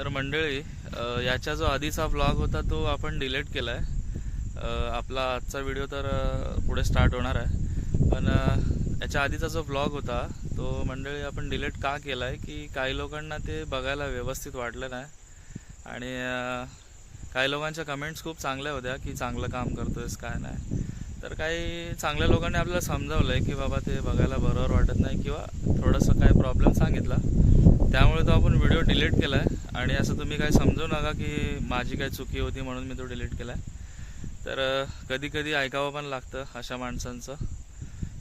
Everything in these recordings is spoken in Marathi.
तर मंडळी याच्या जो आधीचा ब्लॉग होता तो आपण डिलीट केला आहे आपला आजचा व्हिडिओ तर पुढे स्टार्ट होणार आहे. पण याच्या आधीचा जो ब्लॉग होता तो मंडळी आपण डिलीट का केला आहे की काही लोकांना ते बघायला व्यवस्थित वाटलं नाही. आणि काही लोकांच्या कमेंट्स खूप चांगल्या होत्या की चांगलं काम करतोयस काय नाही. तर काही चांगल्या लोकांनी आपल्याला समजावलं आहे की बाबा ते बघायला बरोबर वाटत नाही किंवा थोडंसं काय प्रॉब्लेम सांगितला. त्यामुळे तो आपण व्हिडिओ डिलीट केला आहे आणि असं तुम्ही काही समजू नका की माझी काही चुकी होती म्हणून मी तो डिलीट केला आहे तर कधी कधी ऐकावं पण लागतं अशा माणसांचं.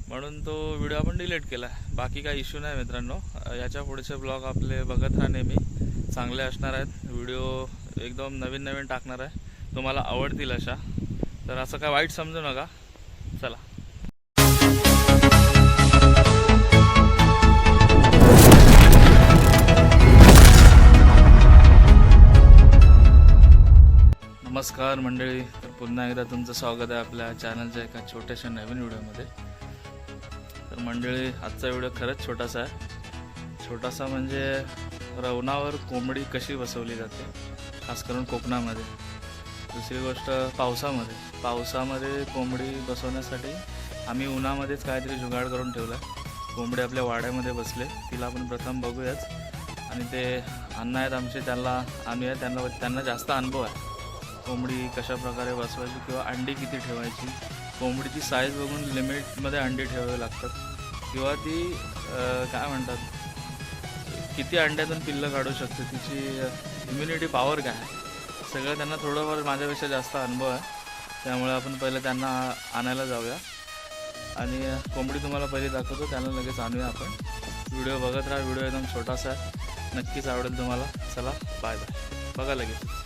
म्हणून तो व्हिडिओ आपण डिलीट केला आहे बाकी काही इश्यू नाही मित्रांनो. याच्या पुढचे ब्लॉग आपले बघत राहा नेहमी. चांगले असणार आहेत. व्हिडिओ एकदम नवीन नवीन टाकणार आहे. तुम्हाला आवडतील अशा. तर असं काय वाईट समजू नका. चला. नमस्कार मंडळी. तर पुन्हा एकदा तुमचं स्वागत आहे आपल्या चॅनलच्या एका छोट्याशा नवीन व्हिडिओमध्ये. तर मंडळी आजचा व्हिडिओ खरंच छोटासा आहे. छोटासा म्हणजे रवणावर कोंबडी कशी बसवली जाते खास करून कोकणामध्ये. दुसरी गोष्ट पावसामध्ये. पावसामध्ये कोंबडी बसवण्यासाठी आम्ही उन्हामध्येच काहीतरी जुगाड करून ठेवला. आहे कोंबडी आपल्या वाड्यामध्ये बसले. तिला आपण प्रथम बघूयाच. आणि ते अन्न आहेत आमचे त्यांना आम्ही आहे त्यांना त्यांना जास्त अनुभव आहे. कोंबडी कशा प्रकारे बसवायची किंवा अंडी किती ठेवायची कोंबडीची साईज बघून लिमिटमध्ये अंडी ठेवावी लागतात. किंवा ती काय म्हणतात किती अंड्यातून पिल्लं काढू शकते तिची इम्युनिटी पॉवर काय आहे? सगळं त्यांना थोडंफार माझ्यापेक्षा जास्त अनुभव आहे. त्यामुळे आपण पहिले त्यांना आणायला जाऊया. आणि कोंबडी तुम्हाला पहिले दाखवतो त्यांना लगेच आणूया आपण. व्हिडिओ बघत राहा व्हिडिओ एकदम छोटासा आहे. नक्कीच आवडेल तुम्हाला. चला बाय बाय बघा लगेच.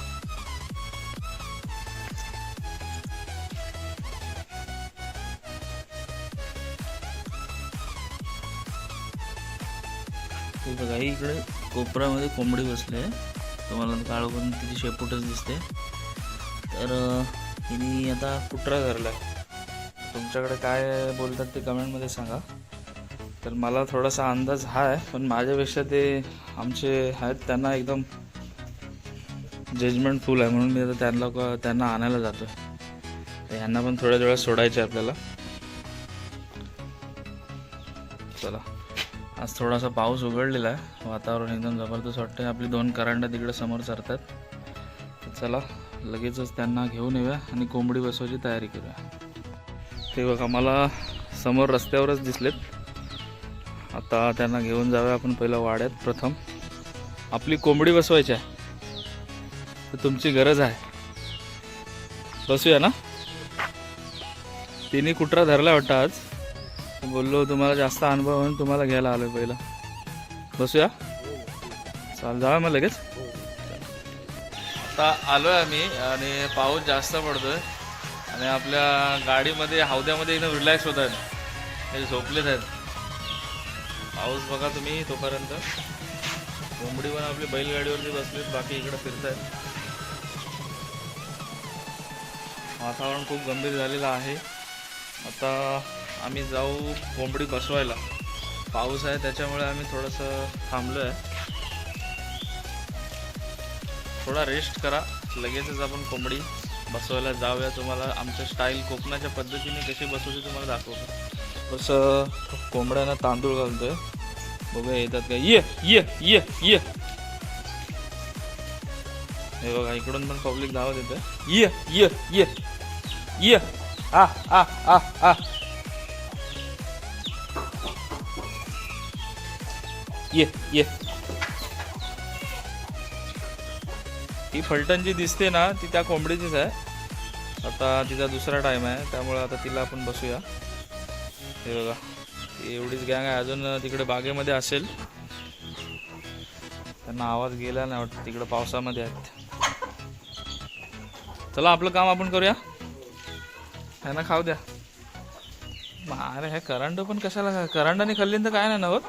बघा ही इकडे कोपऱ्यामध्ये कोंबडी बसले आहे. तुम्हाला काळोखून तिची शेपूटच दिसते. तर हिने आता कुत्रा धरला आहे. तुमच्याकडे काय बोलतात ते कमेंटमध्ये सांगा. तर मला थोडासा अंदाज हा आहे पण माझ्यापेक्षा ते आमचे आहेत त्यांना एकदम जजमेंट फुल आहे. म्हणून मी आता त्यांना त्यांना आणायला जातो तर यांना पण थोड्या वेळात सोडायचे आपल्याला. चला. आज थोडासा पाऊस उघडलेला आहे. वातावरण एकदम जबरदस्त वाटतं आपली दोन करांडा तिकडे समोर सरतात. तर चला लगेचच त्यांना घेऊन येऊया आणि कोंबडी बसवायची तयारी करूया. ते बघा मला समोर रस्त्यावरच दिसलेत. आता त्यांना घेऊन जाऊया आपण पहिलं वाड्यात प्रथम. आपली कोंबडी बसवायची आहे. तर तुमची गरज आहे. बसूया ना? तिने कुठरा धरला वाटतं आज? बोललो तुम्हाला जास्त अनुभव म्हणून तुम्हाला घ्यायला आलो पहिला. बसूया? चाल जाऊया मग लगेच. आता आलोय आम्ही आणि पाऊस जास्त पडतोय. आणि आपल्या गाडीमध्ये हौद्यामध्ये एकदम रिलॅक्स होत आहेत. हे झोपलेत आहेत. पाऊस बघा तुम्ही तोपर्यंत. कोंबडी पण आपली बैलगाडीवरती बसलेत बाकी इकडे फिरत आहेत वातावरण खूप गंभीर झालेलं आहे. आता आम्ही जाऊ कोंबडी बसवायला. पाऊस आहे त्याच्यामुळे आम्ही थोडंसं थांबलो आहे थोडा रेस्ट करा. लगेचच आपण कोंबडी बसवायला जाऊया. तुम्हाला आमच्या स्टाईल कोकणाच्या पद्धतीने कशी बसवते तुम्हाला दाखवतो. कसं कोंबड्यांना तांदूळ घालतोय. बघूया येतात का? ये ये ये ये. हे बघा इकडून पण पब्लिक धावत येतं ये ये ये. ये. आ आ आ आ ये ये. ही फलटण जी दिसते ना ती त्या कोंबडीचीच आहे. आता तिचा दुसरा टाइम आहे त्यामुळे आता तिला आपण बसूया. हे बघा ती एवढीच गँग आहे. अजून तिकडे बागेमध्ये असेल. त्यांना आवाज गेला नाही वाटतं तिकडे पावसामध्ये आहेत. चला आपलं काम आपण करूया. त्यांना खाऊ द्या. मग अरे हे करंड पण कशाला करंडाने खाल्ली तर काय नाही ना होत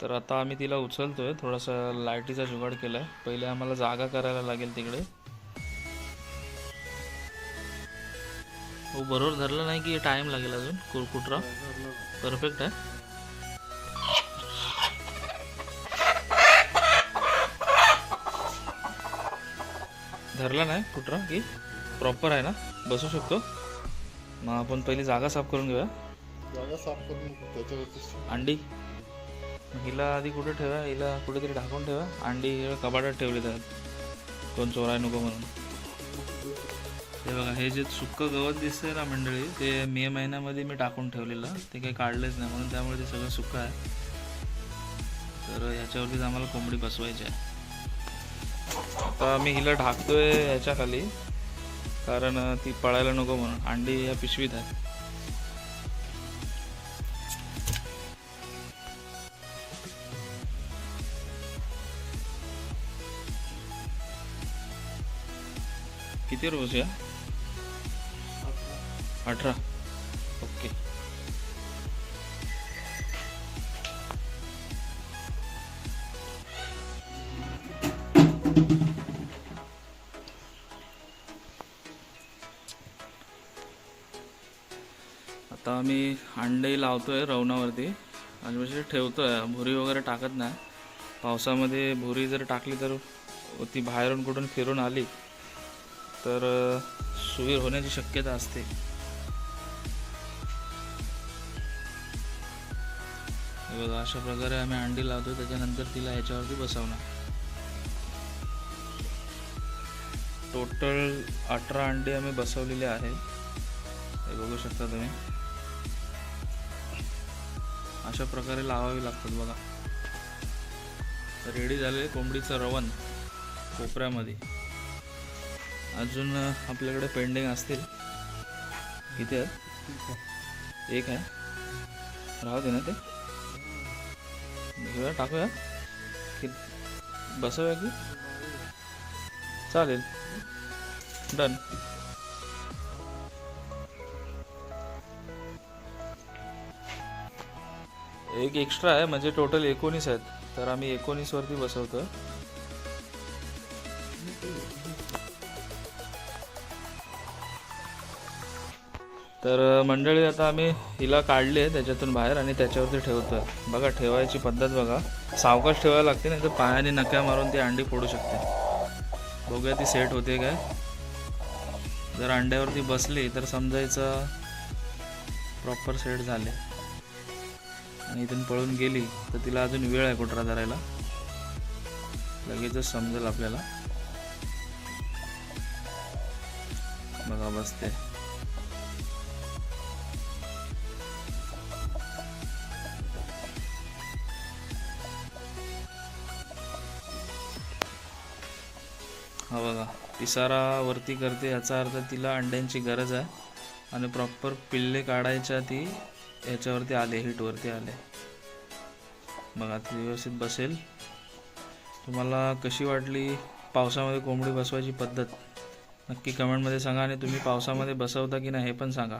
तर आता आम्ही तिला उचलतोय थोडासा लाईटीचा जुगाड केलाय. पहिले आम्हाला जागा करायला लागेल तिकडे. हो बरोबर धरलं नाही की टाइम लागेल अजून. कु कुटरा परफेक्ट आहे. धरला नाही कुटरा की प्रॉपर आहे ना? बसू शकतो. मग आपण पहिली जागा साफ करून घेऊया. जागा साफ करून त्याच्यावरती अंडी. हिला आधी कुठे ठेवा? हिला कुठेतरी ढाकून ठेवा. अंडी कपाटात ठेवले आहेत कोण चोराय नको म्हणून. हे बघा हे जे सुक्क गवत दिसतंय ना मंडळी ते मे महिन्यामध्ये मी टाकून ठेवलेलं. ते काही काढलेच नाही म्हणून त्यामुळे ते सगळं सुक्क आहे. तर ह्याच्यावरतीच आम्हाला कोंबडी बसवायची आहे. आता मी हिला ढाकतोय ह्याच्या खाली कारण ती पळायला नको म्हणून. अंडी या पिशवीत आहे किती रोज या? अठरा. ओके. आता आम्ही अंडे लावतोय रवणावरती. आणि म्हणजे ठेवतोय. भुरी वगैरे टाकत नाही. पावसामध्ये भुरी जर टाकली तर ती बाहेरून कुठून फिरून आली तर सुवीर होण्याची शक्यता असते. हे बघा अशा प्रकारे आम्ही अंडी लावतो त्याच्यानंतर तिला ह्याच्यावरती बसवणार. टोटल अठरा अंडी आम्ही बसवलेले आहे. हे बघू शकता तुम्ही. अशा प्रकारे लावावी लागतात बघा. रेडी झालेले कोंबडीचं रवण कोपऱ्यामध्ये. अजून आपल्याकडे पेंडिंग असतील. इथे. एक आहे. राहू दे ना ते. घेऊया टाकूया की बसवूया की चालेल डन एक एक्स्ट्रा आहे म्हणजे टोटल एकोणीस आहेत तर आम्ही एकोणीसवरती बसवतो बसवतो तर मंडळी आता आम्ही हिला काढली आहे त्याच्यातून बाहेर आणि त्याच्यावरती ठेवतो आहे बघा ठेवायची पद्धत बघा. सावकाश ठेवायला लागते नाही तर पायाने नक्या मारून ती अंडी फोडू शकते. बघूया ती सेट होते काय. जर अंड्यावरती बसली तर समजायचं प्रॉपर सेट झाले. आणि इथून पळून गेली तर तिला अजून वेळ आहे कुठरा धरायला. लगेचच समजेल आपल्याला. बघा बसते. हा बघा पिसारा वरती करते याचा अर्थ तिला अंड्यांची गरज आहे. आणि प्रॉपर पिल्ले काढायच्या ती याच्यावरती आले हिटवरती आले. बघा ती व्यवस्थित बसेल. तुम्हाला कशी वाटली पावसामध्ये कोंबडी बसवायची पद्धत? नक्की कमेंटमध्ये सांगा आणि तुम्ही पावसामध्ये बसवता की नाही हे पण सांगा.